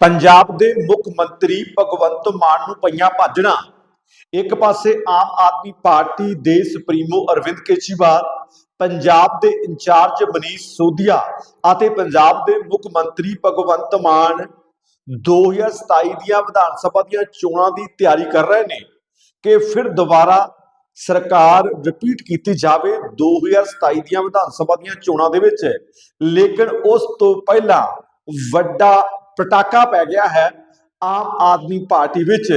ਪੰਜਾਬ ਦੇ ਮੁੱਖ ਮੰਤਰੀ ਭਗਵੰਤ ਮਾਨ ਨੂੰ ਪਈਆਂ ਭਾਜਣਾ ਇੱਕ ਪਾਸੇ ਆਮ ਆਦਮੀ ਪਾਰਟੀ ਦੇ ਸੁਪਰੀਮੋ ਅਰਵਿੰਦ ਕੇਜਰੀਵਾਲ, ਪੰਜਾਬ ਦੇ ਇੰਚਾਰਜ ਮਨੀਸ਼ ਸੋਧੀਆ ਅਤੇ ਪੰਜਾਬ ਦੇ ਮੁੱਖ ਮੰਤਰੀ ਭਗਵੰਤ ਮਾਨ 2027 ਦੀਆਂ ਵਿਧਾਨ ਸਭਾ ਦੀਆਂ ਚੋਣਾਂ ਦੀ ਤਿਆਰੀ ਕਰ ਰਹੇ ਨੇ ਕਿ ਫਿਰ ਦੁਬਾਰਾ ਸਰਕਾਰ ਰਿਪੀਟ ਕੀਤੀ ਜਾਵੇ 2027 ਦੀਆਂ ਵਿਧਾਨ ਸਭਾ ਦੀਆਂ ਚੋਣਾਂ ਦੇ ਵਿੱਚ। ਲੇਕਿਨ ਉਸ ਤੋਂ ਪਹਿਲਾਂ ਵੱਡਾ ਪਟਾਕਾ ਪੈ ਗਿਆ ਹੈ ਆਮ ਆਦਮੀ ਪਾਰਟੀ ਵਿੱਚ।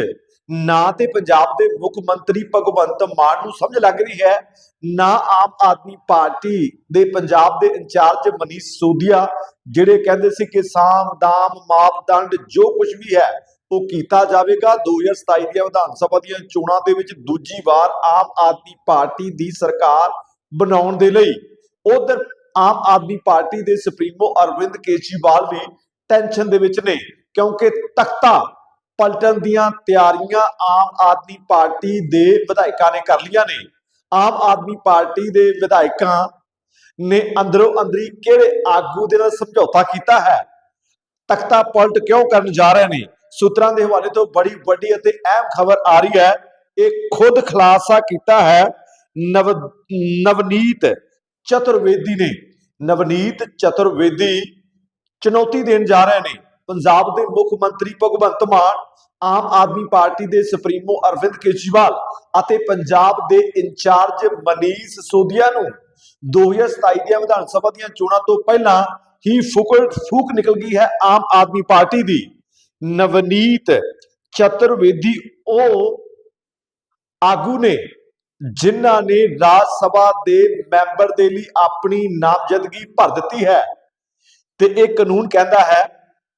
ਨਾ ਤੇ ਪੰਜਾਬ ਦੇ ਮੁੱਖ ਮੰਤਰੀ ਭਗਵੰਤ ਮਾਨ ਨੂੰ ਸਮਝ ਲੱਗ ਰਹੀ ਹੈ, ਨਾ ਆਮ ਆਦਮੀ ਪਾਰਟੀ ਦੇ ਪੰਜਾਬ ਦੇ ਇੰਚਾਰਜ ਮਨੀਸ਼ ਸੋਧੀਆ, ਜਿਹੜੇ ਕਹਿੰਦੇ ਸੀ ਕਿ ਸਾਮ, ਦਾਮ ਮਾਪਦੰਡ ਜੋ ਕੁਝ ਵੀ ਹੈ, ਉਹ ਕੀਤਾ ਜਾਵੇਗਾ। 2027 ਦੀਆਂ ਵਿਧਾਨ ਸਭਾ ਦੀਆਂ ਚੋਣਾਂ ਦੇ ਵਿੱਚ ਦੂਜੀ ਵਾਰ ਆਮ ਆਦਮੀ ਪਾਰਟੀ ਦੀ ਸਰਕਾਰ ਬਣਾਉਣ ਦੇ ਲਈ। ਉਧਰ ਆਮ ਆਦਮੀ ਪਾਰਟੀ ਦੇ ਸੁਪਰੀਮੋ ਅਰਵਿੰਦ ਕੇਜਰੀਵਾਲ ਵੀ ਟੈਨਸ਼ਨ ਦੇ ਵਿੱਚ ਨੇ, ਕਿਉਂਕਿ ਤਖਤਾ ਪਲਟਣ ਦੀਆਂ ਤਿਆਰੀਆਂ ਆਮ ਆਦਮੀ ਪਾਰਟੀ ਦੇ ਵਿਧਾਇਕਾਂ ਨੇ ਕਰ ਲਈਆਂ ਨੇ। ਆਮ ਆਦਮੀ ਪਾਰਟੀ ਦੇ ਵਿਧਾਇਕਾਂ ਨੇ ਅੰਦਰੋਂ ਅੰਦਰੀ ਕਿਹੜੇ ਆਗੂ ਦੇ ਨਾਲ ਸਮਝੌਤਾ ਕੀਤਾ ਹੈ? ਤਖਤਾ ਪਲਟ ਕਿਉਂ ਕਰਨ ਜਾ ਰਹੇ ਨੇ? ਸੂਤਰਾਂ ਦੇ ਹਵਾਲੇ ਤੋਂ ਬੜੀ ਵੱਡੀ ਅਤੇ ਅਹਿਮ ਖਬਰ ਆ ਰਹੀ ਹੈ। ਇਹ ਖੁਦ ਖੁਲਾਸਾ ਕੀਤਾ ਹੈ। ਨਵ, ਨਵਨੀਤ ਚਤੁਰਵੇਦੀ ਨੇ। ਨਵਨੀਤ ਚਤੁਰਵੇਦੀ ਚੁਣੌਤੀ ਦੇਣ ਜਾ ਰਹੇ ਨੇ। ਪੰਜਾਬ ਦੇ ਮੁੱਖ ਮੰਤਰੀ ਭਗਵੰਤ ਮਾਨ, ਆਮ ਆਦਮੀ ਪਾਰਟੀ ਦੇ ਸੁਪਰੀਮੋ ਅਰਵਿੰਦ ਕੇਜਰੀਵਾਲ ਅਤੇ ਪੰਜਾਬ ਦੇ ਇੰਚਾਰਜ ਮਨੀਸ਼ ਸੋਧੀਆ ਨੂੰ 2027 ਦੀਆਂ ਵਿਧਾਨ ਸਭਾ ਦੀਆਂ ਚੋਣਾਂ ਤੋਂ ਪਹਿਲਾਂ ਹੀ ਫੁਕਲ ਫੂਕ ਨਿਕਲ ਗਈ ਹੈ ਆਮ ਆਦਮੀ ਪਾਰਟੀ ਦੀ। ਨਵਨੀਤ ਚਤੁਰਵੇਦੀ ਉਹ ਆਗੂ ਨੇ ਜਿਨ੍ਹਾਂ ਨੇ ਰਾਜ ਸਭਾ ਦੇ ਮੈਂਬਰ ਦੇ ਲਈ ਆਪਣੀ ਨਾਮਜ਼ਦਗੀ ਭਰ ਦਿੱਤੀ ਹੈ। ਤੇ ਇਹ ਕਾਨੂੰਨ ਕਹਿੰਦਾ ਹੈ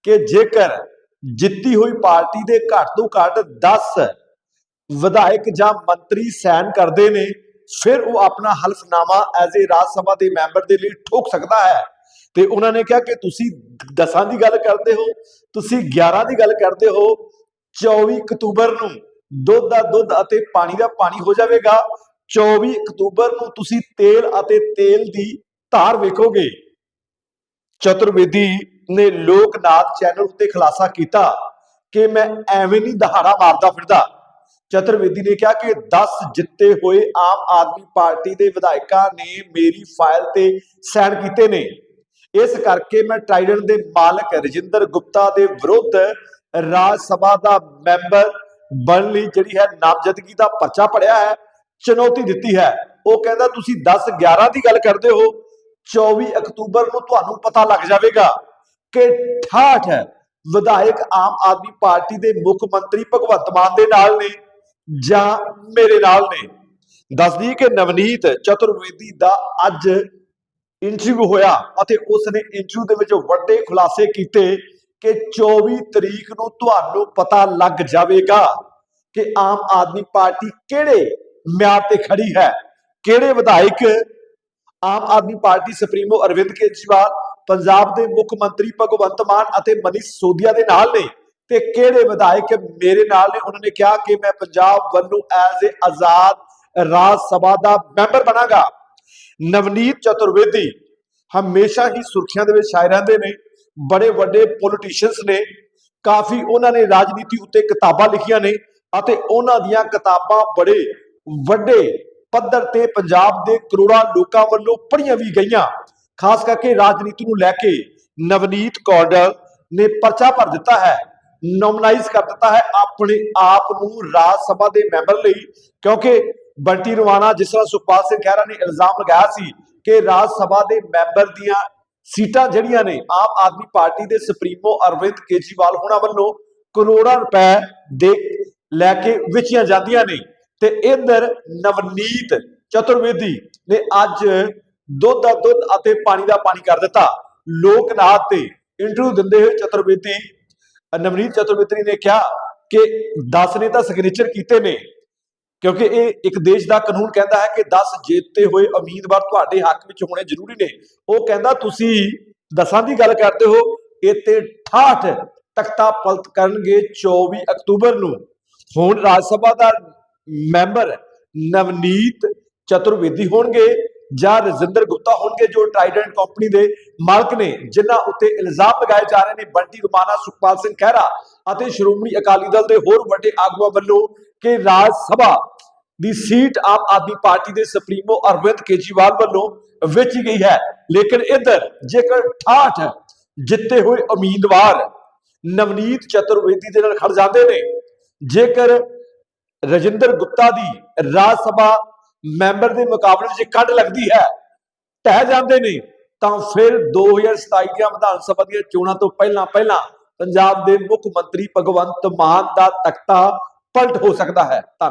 ਕਿ ਜੇਕਰ ਜਿੱਤੀ ਹੋਈ ਪਾਰਟੀ ਦੇ ਘੱਟ ਤੋਂ ਘੱਟ 10 ਵਿਧਾਇਕ ਜਾਂ ਮੰਤਰੀ ਸਾਈਨ ਕਰਦੇ ਨੇ, ਫਿਰ ਉਹ ਆਪਣਾ ਹਲਫਨਾਮਾ ਐਜ਼ ਏ ਰਾਜ ਸਭਾ ਦੇ ਮੈਂਬਰ ਦੇ ਲਈ ਠੋਕ ਸਕਦਾ ਹੈ। ਤੇ ਉਹਨਾਂ ਨੇ ਕਿਹਾ ਕਿ ਤੁਸੀਂ 10 ਦੀ ਗੱਲ ਕਰਦੇ ਹੋ, ਤੁਸੀਂ 11 ਦੀ ਗੱਲ ਕਰਦੇ ਹੋ 24 ਅਕਤੂਬਰ ਨੂੰ ਦੁੱਧ ਦਾ ਦੁੱਧ ਅਤੇ ਪਾਣੀ ਦਾ ਪਾਣੀ ਹੋ ਜਾਵੇਗਾ 24 ਅਕਤੂਬਰ ਨੂੰ ਤੁਸੀਂ ਤੇਲ ਅਤੇ ਤੇਲ ਦੀ ਧਾਰ ਵੇਖੋਗੇ। ਚਤੁਰਵੇਦੀ ਨੇ ਲੋਕਨਾਥ ਚੈਨਲ ਉੱਤੇ ਖੁਲਾਸਾ ਕੀਤਾ ਕਿ ਮੈਂ ਐਵੇਂ ਨਹੀਂ ਦਹਾੜਾ ਮਾਰਦਾ ਫਿਰਦਾ। ਚਤੁਰਵੇਦੀ ਨੇ ਕਿਹਾ ਕਿ 10 ਜਿੱਤੇ ਹੋਏ ਆਮ ਆਦਮੀ ਪਾਰਟੀ ਦੇ ਵਿਧਾਇਕਾਂ ਨੇ ਮੇਰੀ ਫਾਈਲ ਤੇ ਸਾਈਨ ਕੀਤੇ ਨੇ। ਇਸ ਕਰਕੇ ਮੈਂ ਟ੍ਰਾਈਡੈਂਟ ਦੇ ਮਾਲਕ ਰਜਿੰਦਰ ਗੁਪਤਾ ਦੇ ਵਿਰੁੱਧ ਰਾਜ ਸਭਾ ਦਾ ਮੈਂਬਰ ਬਣਨ ਲਈ ਜਿਹੜੀ ਹੈ ਨਾਮਜ਼ਦਗੀ ਦਾ ਪਰਚਾ ਪੜਿਆ ਹੈ, ਚੁਣੌਤੀ ਦਿੱਤੀ ਹੈ। ਉਹ ਕਹਿੰਦਾ, ਤੁਸੀਂ 10 11 ਦੀ ਗੱਲ ਕਰਦੇ ਹੋ 24 ਅਕਤੂਬਰ ਨੂੰ ਤੁਹਾਨੂੰ ਪਤਾ ਲੱਗ ਜਾਵੇਗਾ ਕਿ 68 ਵਿਧਾਇਕ ਆਮ ਆਦਮੀ ਪਾਰਟੀ ਦੇ ਮੁੱਖ ਮੰਤਰੀ ਭਗਵੰਤ ਮਾਨ ਦੇ ਨਾਲ ਨੇ ਜਾਂ ਮੇਰੇ ਨਾਲ ਨੇ। ਦੱਸਦੀ ਕਿ ਨਵਨੀਤ ਚਤੁਰਵੇਦੀ ਦਾ ਅੱਜ ਇੰਟਰਵਿਊ ਹੋਇਆ ਅਤੇ ਉਸ ਨੇ ਇੰਟਰਵਿਊ ਦੇ ਵਿੱਚ ਵੱਡੇ ਖੁਲਾਸੇ ਕੀਤੇ ਕਿ 24 ਤਰੀਕ ਨੂੰ ਤੁਹਾਨੂੰ ਪਤਾ ਲੱਗ ਜਾਵੇਗਾ ਕਿ ਆਮ ਆਦਮੀ ਪਾਰਟੀ ਕਿਹੜੇ ਮਿਆਰ ਤੇ ਖੜੀ ਹੈ, ਕਿਹੜੇ ਵਿਧਾਇਕ ਆਮ ਆਦਮੀ ਪਾਰਟੀ ਸੁਪਰੀਮੋ ਅਰਵਿੰਦ ਕੇਜਰੀਵਾਲ, ਪੰਜਾਬ ਦੇ ਮੁੱਖ ਮੰਤਰੀ ਭਗਵੰਤ ਮਾਨ ਅਤੇ ਮਨੀਸ਼ ਸੋਧੀਆ ਦੇ ਨਾਲ ਨੇ ਤੇ ਕਿਹੜੇ ਵਿਧਾਇਕ ਮੇਰੇ ਨਾਲ ਨੇ? ਉਹਨਾਂ ਨੇ ਕਿਹਾ ਕਿ ਮੈਂ ਪੰਜਾਬ ਵੱਲੋਂ ਐਜ਼ ਏ ਆਜ਼ਾਦ ਰਾਜ ਸਭਾ ਦਾ ਮੈਂਬਰ ਬਣਾਗਾ। ਨਵਨੀਤ ਚਤੁਰਵੇਦੀ ਹਮੇਸ਼ਾ ਹੀ ਸੁਰਖੀਆਂ ਦੇ ਵਿੱਚ ਛਾਏ ਰਹਿੰਦੇ ਨੇ, ਬੜੇ ਵੱਡੇ ਪੋਲੀਟੀਸ਼ੀਅਨਸ ਨੇ, ਕਾਫੀ ਉਹਨਾਂ ਨੇ ਰਾਜਨੀਤੀ ਉੱਤੇ ਕਿਤਾਬਾਂ ਲਿਖੀਆਂ ਨੇ ਅਤੇ ਉਹਨਾਂ ਦੀਆਂ ਕਿਤਾਬਾਂ ਬੜੇ ਵੱਡੇ ਪੱਧਰ ਤੇ ਪੰਜਾਬ ਦੇ ਕਰੋੜਾਂ ਲੋਕਾਂ ਵੱਲੋਂ ਪੜ੍ਹੀਆਂ ਵੀ ਗਈਆਂ। ਖਾਸ ਕਰਕੇ ਰਾਜਨੀਤੀ ਨੂੰ ਲੈ ਕੇ ਨਵਨੀਤ ਕੌਂਡਲ ਨੇ ਪਰਚਾ ਭਰ ਦਿੱਤਾ ਹੈ, ਨੋਮਨਾਈਜ਼ ਕਰ ਦਿੱਤਾ ਹੈ ਆਪਣੇ ਆਪ ਨੂੰ ਰਾਜ ਸਭਾ ਦੇ ਮੈਂਬਰ ਲਈ, ਕਿਉਂਕਿ ਬੰਟੀ ਰਵਾਨਾ ਜਿਸ ਤਰ੍ਹਾਂ ਸੁਖਪਾਲ ਸਿੰਘ ਖਹਿਰਾ ਨੇ ਇਲਜ਼ਾਮ ਲਗਾਇਆ ਸੀ ਕਿ ਰਾਜ ਸਭਾ ਦੇ ਮੈਂਬਰ ਦੀਆਂ ਸੀਟਾਂ ਜਿਹੜੀਆਂ ਨੇ, ਆਮ ਆਦਮੀ ਪਾਰਟੀ ਦੇ ਸੁਪਰੀਮੋ ਅਰਵਿੰਦ ਕੇਜਰੀਵਾਲ ਹੋਣਾ ਵੱਲੋਂ ਕਰੋੜਾਂ ਰੁਪਏ ਦੇ ਲੈ ਕੇ ਵਿਚੀਆਂ ਜਾਂਦੀਆਂ ਨੇ। ਤੇ ਇਧਰ ਨਵਨੀਤ ਚਤੁਰਵੇਦੀ ਨੇ ਅੱਜ ਦੁੱਧ ਦਾ ਦੁੱਧ ਅਤੇ ਪਾਣੀ ਦਾ ਪਾਣੀ ਕਰ ਦਿੱਤਾ। ਲੋਕਨਾਥ ਤੇ ਇੰਟਰਵਿਊ ਦਿੰਦੇ ਹੋਏ ਚਤੁਰਵੇਦੀ, ਨਵਨੀਤ ਚਤੁਰਵੇਦੀ ਨੇ ਕਿਹਾ ਕਿ 10 ਨੇ ਤਾਂ ਸਿਗਨੇਚਰ ਕੀਤੇ ਨੇ, ਕਿਉਂਕਿ ਇਹ ਇੱਕ ਦੇਸ਼ ਦਾ ਕਾਨੂੰਨ ਕਹਿੰਦਾ ਹੈ ਕਿ 10 ਜਿੱਤੇ ਹੋਏ ਉਮੀਦਵਾਰ ਤੁਹਾਡੇ ਹੱਕ ਵਿੱਚ ਹੋਣੇ ਜ਼ਰੂਰੀ ਨੇ। ਉਹ ਕਹਿੰਦਾ, ਤੁਸੀਂ ਦਸਾਂ ਦੀ ਗੱਲ ਕਰਦੇ ਹੋ ਇਹ ਤੇ 68 ਤਖਤਾ ਪਲਟ ਕਰਨਗੇ 24 ਅਕਤੂਬਰ ਨੂੰ। ਹੁਣ ਰਾਜ ਸਭਾ ਦਾ ਮੈਂਬਰ ਨਵਨੀਤ ਚਤੁਰਵੇਦੀ ਹੋਣਗੇ ਜਾਂ ਰਜਿੰਦਰ ਗੁਪਤਾ ਹੋਣਗੇ, ਜੋ ਟਰਾਈਡੈਂਟ ਕੰਪਨੀ ਦੇ ਮਾਲਕ ਨੇ, ਜਿਨ੍ਹਾਂ ਉੱਤੇ ਇਲਜ਼ਾਮ ਲਗਾਏ ਜਾ ਰਹੇ ਨੇ ਬੰਟੀ ਰੁਮਾਨਾ ਸੁਖਪਾਲ ਸਿੰਘ ਖਹਿਰਾ ਅਤੇ ਸ਼੍ਰੋਮਣੀ ਅਕਾਲੀ ਦਲ ਦੇ ਹੋਰ ਵੱਡੇ ਆਗੂਆਂ ਵੱਲੋਂ ਕਿ ਰਾਜ ਸਭਾ ਦੀ ਸੀਟ ਆਮ ਆਦਮੀ ਪਾਰਟੀ ਦੇ ਸੁਪਰੀਮੋ ਅਰਵਿੰਦ ਕੇਜਰੀਵਾਲ ਵੱਲੋਂ ਵੇਚੀ ਗਈ ਹੈ। ਲੇਕਿਨ ਇੱਧਰ ਜੇਕਰ ਠਾਠ ਜਿੱਤੇ ਹੋਏ ਉਮੀਦਵਾਰ ਨਵਨੀਤ ਚਤੁਰਵੇਦੀ ਦੇ ਨਾਲ ਖੜ ਜਾਂਦੇ ਨੇ, ਜੇਕਰ ਰਜਿੰਦਰ ਗੁਪਤਾ ਦੀ ਰਾਜ ਸਭਾ ਮੈਂਬਰ ਦੇ ਮੁਕਾਬਲੇ ਵਿੱਚ ਕੱਢ ਲੱਗਦੀ ਹੈ ਟਹਿ ਜਾਂਦੇ ਨੇ, ਤਾਂ ਫਿਰ 2027 ਦੀਆਂ ਵਿਧਾਨ ਸਭਾ ਦੀਆਂ ਚੋਣਾਂ ਤੋਂ ਪਹਿਲਾਂ ਪਹਿਲਾਂ ਪੰਜਾਬ ਦੇ ਮੁੱਖ ਮੰਤਰੀ ਭਗਵੰਤ ਮਾਨ ਦਾ ਤਖਤਾ ਪਲਟ ਹੋ ਸਕਦਾ ਹੈ। ਧੰਨਵਾਦ।